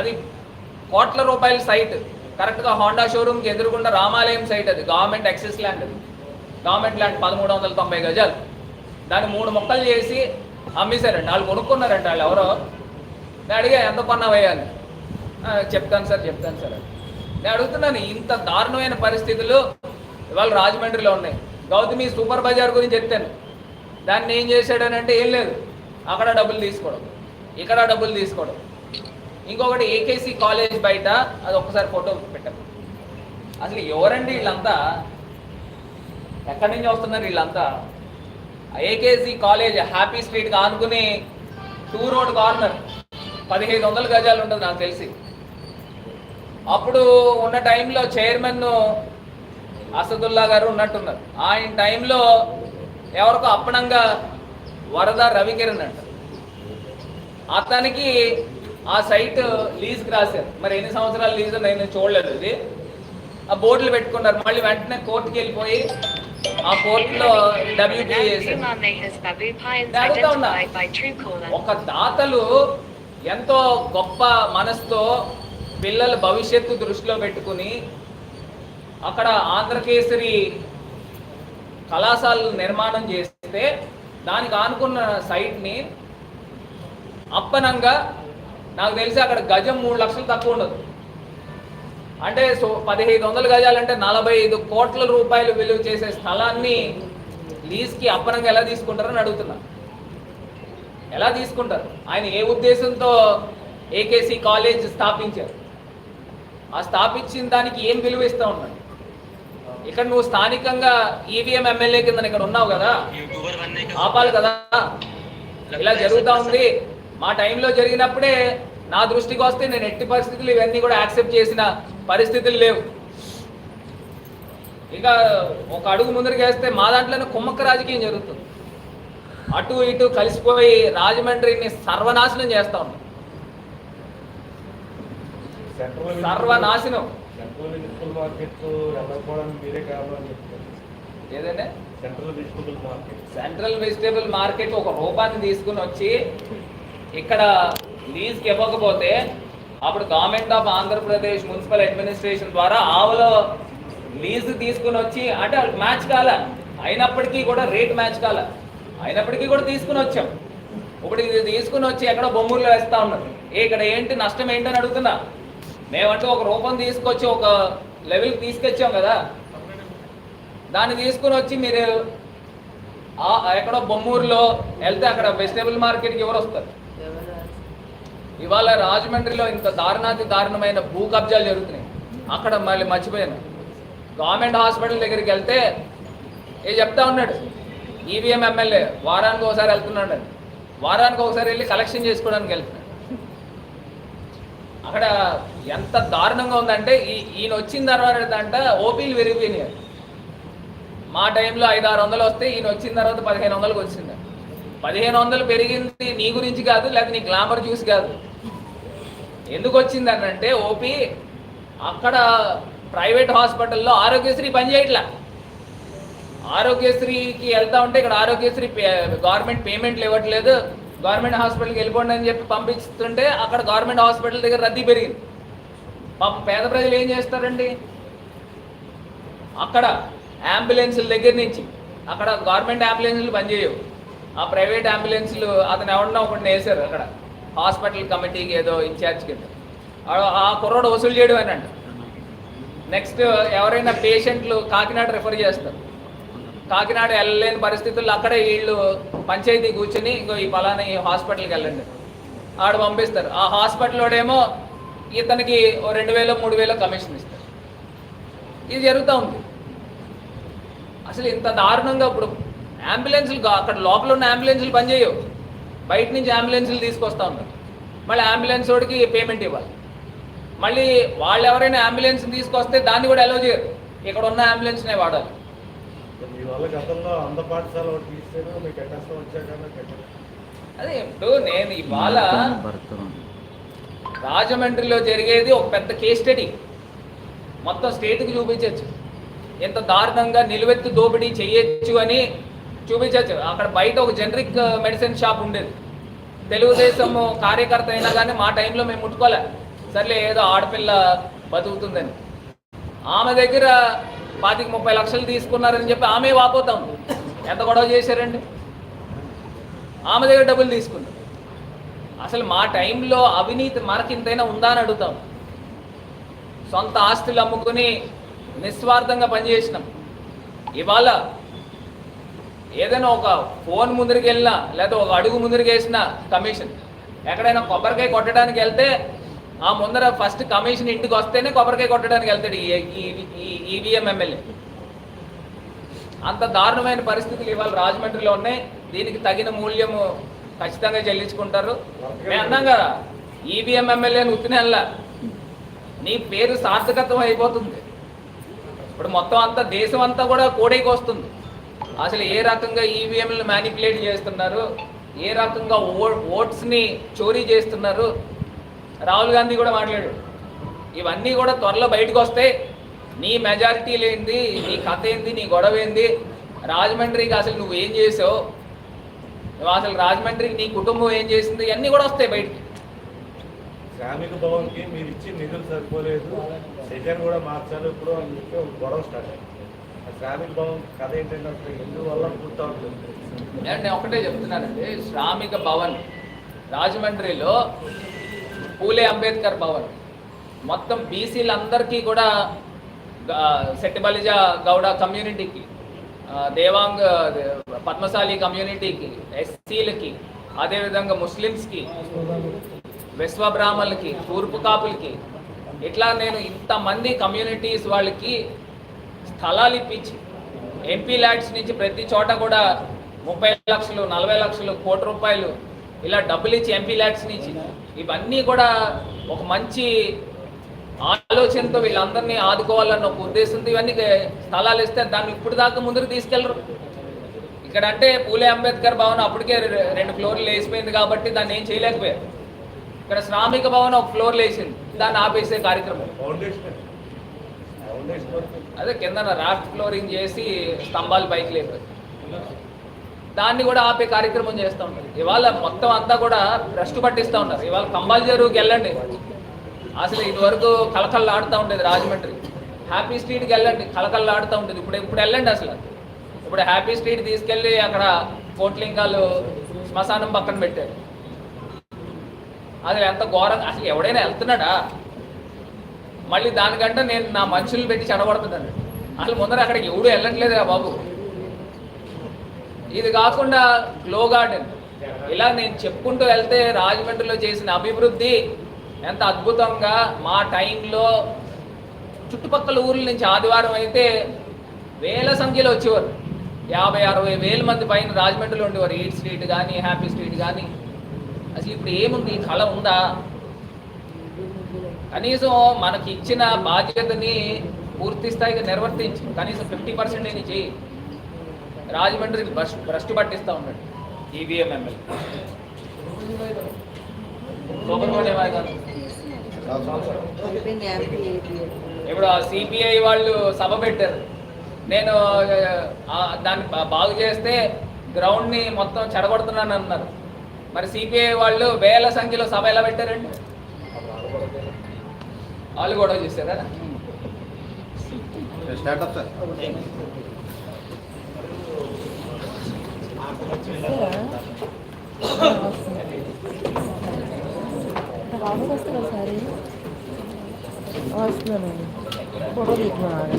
అది కోట్ల రూపాయల సైట్. కరెక్ట్గా హోండా షోరూమ్కి ఎదురుగుండా రామాలయం సైట్ అది. గవర్నమెంట్ యాక్సెస్ ల్యాండ్ అది. గవర్నమెంట్ ల్యాండ్ పదమూడు వందల తొంభై గజాలు. దాన్ని మూడు మొక్కలు చేసి అమ్మేశారండి. వాళ్ళు కొనుక్కున్నారంట వాళ్ళు ఎవరో. నేను అడిగా ఎంత పన్నా వేయాలి చెప్తాను సార్ చెప్తాను సార్ నేను అడుగుతున్నాను ఇంత దారుణమైన పరిస్థితులు ఇవాళ రాజమండ్రిలో ఉన్నాయి. గౌతమి సూపర్ బజార్ గురించి చెప్తాను. దాన్ని ఏం చేశాడనంటే ఏం లేదు. అక్కడ డబ్బులు తీసుకోవడం. ఇక్కడ డబ్బులు తీసుకోవడం. ఇంకొకటి ఏకేసీ కాలేజ్ బయట అది ఒక్కసారి ఫోటో పెట్టారు అసలు ఎవరండి వీళ్ళంతా? ఎక్కడి నుంచి వస్తున్నారు వీళ్ళంతా? ఏకేసీ కాలేజ్ హ్యాపీ స్ట్రీట్గా ఆనుకుని టూ రోడ్ కార్నర్ పదిహేను వందల గజాలు ఉంటుంది నాకు తెలిసి. అప్పుడు ఉన్న టైంలో చైర్మన్ అసదుల్లా గారు ఉన్నట్టున్నారు. ఆయన టైంలో ఎవరికో అప్పనంగా వరద రవికిరణ్ అంట. అతనికి ఆ సైట్ లీజ్కి రాశారు. మరి ఎన్ని సంవత్సరాలు లీజ్ నేను చూడలేదు ఇది. ఆ బోర్డులు పెట్టుకున్నారు. మళ్ళీ వెంటనే కోర్టుకి వెళ్ళిపోయి ఆ కోర్టులో డబ్ల్యూపీ. ఒక దాతలు ఎంతో గొప్ప మనసుతో పిల్లల భవిష్యత్తు దృష్టిలో పెట్టుకుని అక్కడ ఆంధ్రకేసరి కళాశాలలు నిర్మాణం చేస్తే దానికి ఆనుకున్న సైట్ని అప్పనంగా నాకు తెలిసి అక్కడ గజం మూడు లక్షలు తక్కువ ఉండదు. అంటే సో పదిహేను వందల గజాలంటే నలభై ఐదు కోట్ల రూపాయలు విలువ చేసే స్థలాన్ని లీజ్కి అప్పనంగా ఎలా తీసుకుంటారని అడుగుతున్నా. ఎలా తీసుకుంటారు? ఆయన ఏ ఉద్దేశంతో ఏకేసి కాలేజ్ స్థాపించారు? ఆ స్థాపించిన దానికి ఏం విలువ ఇస్తా ఉన్నాడు? ఇక్కడ నువ్వు స్థానికంగా ఈవీఎం ఎమ్మెల్యే కింద ఇక్కడ ఉన్నావు కదా? ఆపాలి కదా? ఇలా జరుగుతూ ఉంది. మా టైంలో జరిగినప్పుడే నా దృష్టికి వస్తే నేను ఎట్టి పరిస్థితులు ఇవన్నీ కూడా యాక్సెప్ట్ చేసిన పరిస్థితులు లేవు. ఇంకా ఒక అడుగు ముందరికి వేస్తే మా దాంట్లోనే కుమ్మక్క రాజకీయం జరుగుతుంది. అటు ఇటు కలిసిపోయి రాజమండ్రిని సర్వనాశనం చేస్తా ఉన్నాం. సర్వనాశనం. ఏదంటే సెంట్రల్ వెజిటేబుల్ మార్కెట్ ఒక రూపాన్ని తీసుకుని వచ్చి ఇక్కడ లీజ్కి ఇవ్వకపోతే అప్పుడు government of Andhra Pradesh municipal administration ద్వారా ఆవులో లీజ్ తీసుకుని వచ్చి అంటే మ్యాచ్ కాల. అయినప్పటికీ కూడా రేట్ మ్యాచ్ కాల. అయినప్పటికీ కూడా తీసుకుని వచ్చాం. ఇప్పుడు ఇది తీసుకుని వచ్చి ఎక్కడో బొమ్మూరులో వేస్తా ఉన్నారు. ఇక్కడ ఏంటి నష్టం ఏంటని అడుగుతున్నా. మేమంటే ఒక రూపం తీసుకొచ్చి ఒక లెవెల్కి తీసుకొచ్చాం కదా. దాన్ని తీసుకుని వచ్చి మీరు ఎక్కడో బొమ్మూరులో వెళ్తే అక్కడ వెజిటేబుల్ మార్కెట్కి ఎవరు వస్తారు? ఇవాళ రాజమండ్రిలో ఇంత దారుణాతి దారుణమైన భూ కబ్జాలు జరుగుతున్నాయి. అక్కడ మళ్ళీ మర్చిపోయాను. గవర్నమెంట్ హాస్పిటల్ దగ్గరికి వెళ్తే ఏ చెప్తా ఉన్నాడు. ఈవీఎం ఎమ్మెల్యే వారానికి ఒకసారి వెళ్తున్నాడు. అని. వారానికి ఒకసారి వెళ్ళి కలెక్షన్ చేసుకోవడానికి వెళ్తున్నాడు. అక్కడ ఎంత దారుణంగా ఉందంటే ఈ ఈయన వచ్చిన తర్వాత అంట ఓపీలు విరిగిపోయినాయి మా టైంలో ఐదు ఆరు వందలు వస్తే ఈయన వచ్చిన తర్వాత పదిహేను వందలకు వచ్చింది. పదిహేను వందలు పెరిగింది నీ గురించి కాదు లేకపోతే నీ గ్లామర్ చూసి కాదు. ఎందుకు వచ్చింది అంటే ఓపీ అక్కడ ప్రైవేట్ హాస్పిటల్లో ఆరోగ్యశ్రీ పనిచేయట్లా. ఆరోగ్యశ్రీకి వెళ్తా ఉంటే ఇక్కడ ఆరోగ్యశ్రీ గవర్నమెంట్ పేమెంట్లు ఇవ్వట్లేదు. గవర్నమెంట్ హాస్పిటల్కి వెళ్ళిపోండి అని చెప్పి పంపిస్తుంటే అక్కడ గవర్నమెంట్ హాస్పిటల్ దగ్గర రద్దీ పెరిగింది. పాపం పేద ప్రజలు ఏం చేస్తారండి? అక్కడ అంబులెన్సుల దగ్గర నుంచి అక్కడ గవర్నమెంట్ అంబులెన్సులు పనిచేయవు. ఆ ప్రైవేట్ అంబులెన్స్లు అతను ఎవరినో ఒకటి వేశారు అక్కడ. హాస్పిటల్ కమిటీకి ఏదో ఇన్ఛార్జ్ కింద ఆ- కుర్రోడు వసూలు చేయడం అని అంట నెక్స్ట్ ఎవరైనా పేషెంట్లు కాకినాడ రిఫర్ చేస్తారు. కాకినాడ వెళ్ళలేని పరిస్థితుల్లో అక్కడే వీళ్ళు పంచాయతీ కూర్చుని ఇంకో ఈ ఫలానా ఈ హాస్పిటల్కి వెళ్ళండి. ఆడ పంపిస్తారు. ఆ హాస్పిటల్లోడేమో ఇతనికి ఓ రెండు వేలు మూడు వేలు కమిషన్ ఇస్తారు. ఇది జరుగుతూ ఉంది. అసలు ఇంత దారుణంగా ఇప్పుడు అంబులెన్సులు అక్కడ లోపల ఉన్న అంబులెన్సులు పనిచేయవు. బయట నుంచి అంబులెన్సులు తీసుకొస్తా ఉన్నారు. మళ్ళీ అంబులెన్స్ వాడికి పేమెంట్ ఇవ్వాలి. మళ్ళీ వాళ్ళు ఎవరైనా అంబులెన్స్ తీసుకొస్తే దాన్ని కూడా అలౌ చేయరు. ఇక్కడ ఉన్న అంబులెన్స్నే వాడాలి. అదే ఇప్పుడు నేను ఇవాళ రాజమండ్రిలో జరిగేది ఒక పెద్ద కేస్ స్టడీ మొత్తం స్టేట్కి చూపించవచ్చు ఎంత దారుణంగా నిలువెత్తు దోపిడీ చేయొచ్చు అని చూపించవచ్చు. అక్కడ బయట ఒక జనరిక్ మెడిసిన్ షాప్ ఉండేది. తెలుగుదేశం కార్యకర్త అయినా కానీ మా టైంలో మేము ముట్టుకోలే. సర్లే ఏదో ఆడపిల్ల బతుకుతుందని. ఆమె దగ్గర పాతిక ముప్పై లక్షలు తీసుకున్నారని చెప్పి ఆమె వాపోతాం. ఎంత గొడవ చేశారండి? ఆమె దగ్గర డబ్బులు తీసుకున్నారు అసలు మా టైంలో అవినీతి మనకింతైనా ఉందా అని అడుగుతాం. సొంత ఆస్తులు అమ్ముకుని నిస్వార్థంగా పనిచేసినాం. ఇవాళ ఏదైనా ఒక ఫోన్ ముందరికి వెళ్ళినా లేదా ఒక అడుగు ముందరికి వేసిన కమిషన్. ఎక్కడైనా కొబ్బరికాయ కొట్టడానికి వెళ్తే ఆ ముందర ఫస్ట్ కమిషన్ ఇంటికి వస్తేనే కొబ్బరికాయ కొట్టడానికి వెళ్తాడు ఈ ఈవీఎం ఎమ్మెల్యే. అంత దారుణమైన పరిస్థితులు ఇవాళ రాజమండ్రిలో ఉన్నాయి. దీనికి తగిన మూల్యము ఖచ్చితంగా చెల్లించుకుంటారు. మేము అన్నాం కదా ఈవీఎం ఎమ్మెల్యేని ఉత్తినేళ్ళ నీ పేరు సార్థకత్వం అయిపోతుంది. ఇప్పుడు మొత్తం అంతా దేశం అంతా కూడా కోడైకి వస్తుంది అసలు ఏ రకంగా ఈవీఎంలు మ్యానిపులేట్ చేస్తున్నారు? ఏ రకంగా ఓ ఓట్స్ని చోరీ చేస్తున్నారు? రాహుల్ గాంధీ కూడా మాట్లాడాడు. ఇవన్నీ కూడా త్వరలో బయటకు వస్తాయి నీ మెజారిటీ లేనిది నీ కథ ఏంది నీ గొడవ ఏంది? రాజమండ్రికి అసలు నువ్వు ఏం చేసావు? నువ్వు అసలు రాజమండ్రికి నీ కుటుంబం ఏం చేసింది? ఇవన్నీ కూడా వస్తాయి బయటికి. శ్రామిక భవన్కి మీరు ఇచ్చిన నిధులు సరిపోలేదు. సెకండ్ కూడా మార్చాలి. ఇప్పుడు అని చెప్పి ఒక గొడవ స్టార్ట్ అయింది. ఆ శ్రామిక భవన్ కథ ఏంటంటే అసలు ఎందువల్ల పూర్తవుతుంది నేను ఒకటే చెప్తున్నానండి శ్రామిక భవన్ రాజమండ్రిలో పూలే అంబేద్కర్ భవన్. మొత్తం బీసీలందరికీ కూడా ఆ, సెట్టిబలిజ గౌడ కమ్యూనిటీకి దేవాంగ్ పద్మశాలి కమ్యూనిటీకి ఎస్సీలకి అదేవిధంగా ముస్లిమ్స్కి విశ్వబ్రాహ్మణులకి తూర్పు కాపులకి ఇట్లా నేను ఇంతమంది కమ్యూనిటీస్ వాళ్ళకి స్థలాలు ఇప్పించి ఎంపీ ల్యాడ్స్ నుంచి ప్రతి చోట కూడా ముప్పై లక్షలు నలభై లక్షలు కోటి రూపాయలు ఇలా డబ్బులు ఇచ్చి ఎంపీ ల్యాడ్స్ నుంచి ఇవన్నీ కూడా ఒక మంచి ఆలోచనతో వీళ్ళందరినీ ఆదుకోవాలన్న ఒక ఉద్దేశంతో ఇవన్నీ స్థలాలు ఇస్తే దాన్ని ఇప్పుడు దాకా ముందుకు తీసుకెళ్ళరు. ఇక్కడ అంటే పూలే అంబేద్కర్ భవన్ అప్పటికే రెండు ఫ్లోర్లు వేసిపోయింది కాబట్టి దాన్ని ఏం చేయలేకపోయారు. ఇక్కడ శ్రామిక భవన్ ఒక ఫ్లోర్ వేసింది. దాన్ని ఆపేసే కార్యక్రమం. ఫౌండేషన్. ఫౌండేషన్ అదే కింద రాఫ్ట్ ఫ్లోరింగ్ చేసి స్తంభాలు పైకి లేపారు. దాన్ని కూడా ఆపే కార్యక్రమం చేస్తూ ఉంటారు ఇవాళ మొత్తం అంతా కూడా రెస్ట్ పట్టిస్తూ ఉన్నారు. ఇవాళ కంబాల్ చెరువుకి వెళ్ళండి. అసలు ఇదివరకు కలకల్లా ఆడుతూ ఉండేది రాజమండ్రి. హ్యాపీ స్ట్రీట్కి వెళ్ళండి. కలకల్లా ఆడుతూ ఉంటుంది ఇప్పుడు ఇప్పుడు వెళ్ళండి అసలు. ఇప్పుడు హ్యాపీ స్ట్రీట్ తీసుకెళ్ళి అక్కడ కోట్లింగాలు శ్మశానం పక్కన పెట్టారు. అది ఎంత ఘోరంగా అసలు ఎవడైనా వెళ్తున్నాడా? మళ్ళీ దానికంటే నేను నా మనుషులు పెట్టి చెడగొడుతున్నాను అసలు ముందర అక్కడికి ఎవడు వెళ్ళట్లేదురా బాబు. ఇది కాకుండా గ్లో గార్డెన్ ఇలా నేను చెప్పుకుంటూ వెళ్తే రాజమండ్రిలో చేసిన అభివృద్ధి ఎంత అద్భుతంగా మా టైంలో చుట్టుపక్కల ఊర్ల నుంచి ఆదివారం అయితే వేల సంఖ్యలో వచ్చేవారు. యాభై అరవై వేల మంది పైన రాజమండ్రిలో ఉండేవారు. ఎయిట్ స్ట్రీట్ కానీ హ్యాపీ స్ట్రీట్ కానీ అసలు ఇప్పుడు ఏముంది? కళ ఉందా? కనీసం మనకి ఇచ్చిన బాధ్యతని పూర్తి స్థాయిగా నిర్వర్తించి కనీసం ఫిఫ్టీ పర్సెంట్ అయినా చేయి. రాజమండ్రికి భ్రష్ భ్రష్టు పట్టిస్తూ ఉన్నాడు ఈవీఎం ఎమ్మెల్యే. ఇప్పుడు ఆ సిపిఐ వాళ్ళు సభ పెట్టారు. నేను దాన్ని బాగు చేస్తే గ్రౌండ్ని మొత్తం చెడగొడుతున్నాను అన్నారు మరి సిపిఐ వాళ్ళు వేల సంఖ్యలో సభ ఎలా పెట్టారండి? వాళ్ళు గొడవ చేశారా? వస్తున్నానండి ఫోటో తీసుకున్నాను